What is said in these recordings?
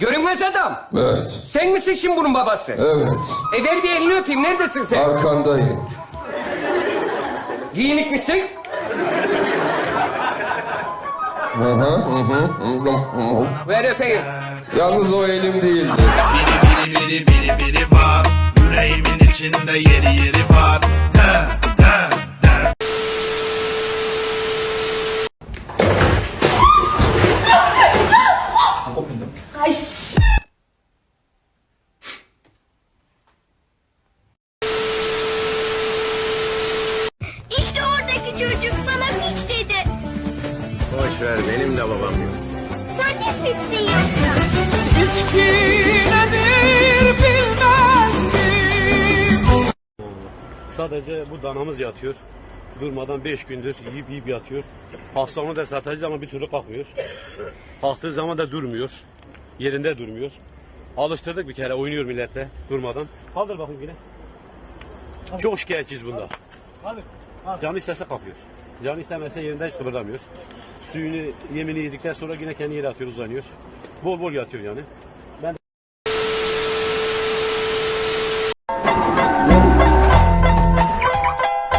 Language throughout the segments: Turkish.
Görünmez adam. Evet. Sen misin şimdi bunun babası? Evet. E ver bir elini öpeyim. Neredesin sen? Arkandayım. Giyinik misin? Hı hı, hı hı. Ver öpeyim. Yalnız o elim değildi. Biri biri biri biri biri var Yüreğimin içinde yeri yeri var He Boş ver benim de babam yok. Sen ne piçsin yoksa? Sadece bu danamız yatıyor. Durmadan 5 gündür yiyip yiyip yatıyor. Hasta onu da satacağız ama bir türlü kalkmıyor. Kalktığı zaman da durmuyor. Yerinde durmuyor. Alıştırdık bir kere oynuyor milletle durmadan. Kaldır bakayım yine. Çok şikayetçiyiz bunda. Canı istese kalkıyor. Canı istemezse yerinden hiç kıpırdamıyor. Suyunu, yemini yedikten sonra yine kendi yere atıyor, uzanıyor. Bol bol yatıyor yani. Ben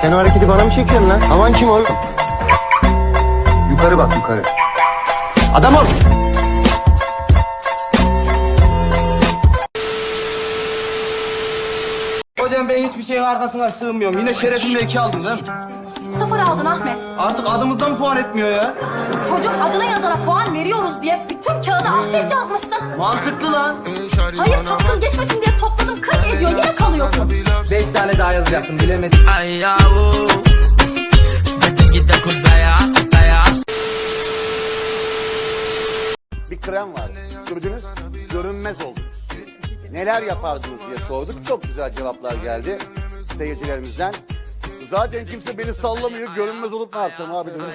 Sen o hareketi bana mı çekiyorsun lan? Aman kim oğlum? Yukarı bak yukarı. Adam ol. Hocam ben hiçbir şeyin arkasına sığmıyorum. Yine şerefimle iki aldım değil mi? Sıfır aldın Ahmet. Artık adımızdan puan etmiyor ya. Çocuk adına yazana puan veriyoruz diye bütün kağıda Ahmet yazmışsın. Mantıklı lan. Hayır hakkın geçmesin diye topladım 40 ediyor yine kalıyorsun. Beş tane daha yazacaktım bilemedim. bir krem var. Sürdünüz, görünmez oldunuz. Neler yapardınız diye sorduk. Çok güzel cevaplar geldi seyircilerimizden. Zaten kimse beni sallamıyor. Görünmez olup ne yapacağım abi dedim.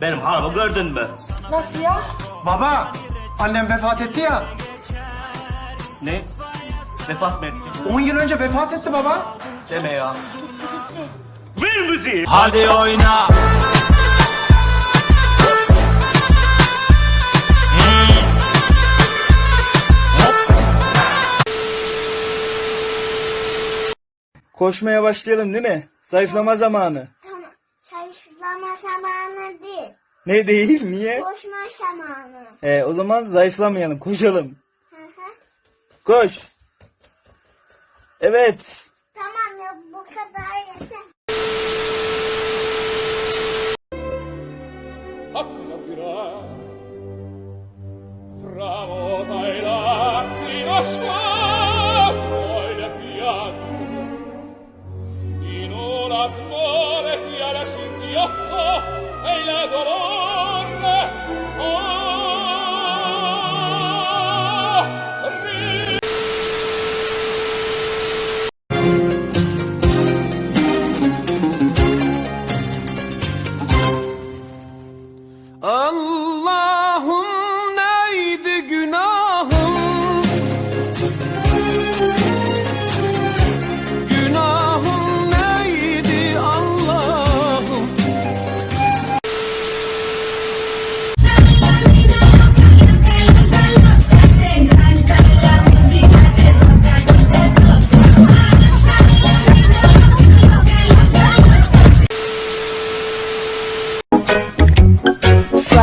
Benim hanımı gördün mü? Nasıl ya? Baba, annem vefat etti ya. Ne? Vefat mı etti? 10 yıl önce vefat etti baba. Deme ya Gitti gitti. Ver müziği Hadi oyna Koşmaya başlayalım değil mi? Zayıflama zamanı. Tamam. Şaşırtlama zamanı değil. Ne değil niye? Koşma zamanı. E, o zaman zayıflamayalım koşalım. Hı hı. Koş. Evet. Tamam ya bu kadar yeter. in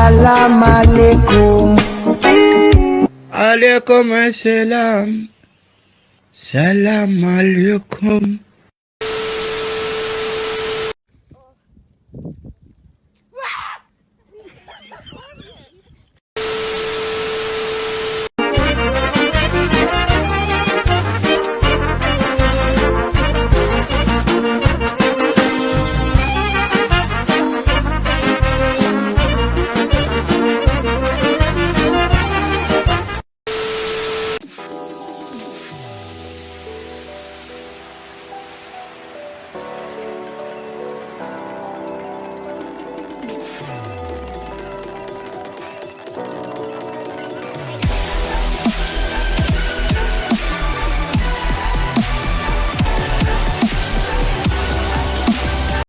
salam alaikum. Alaikum assalam. Salam alaikum.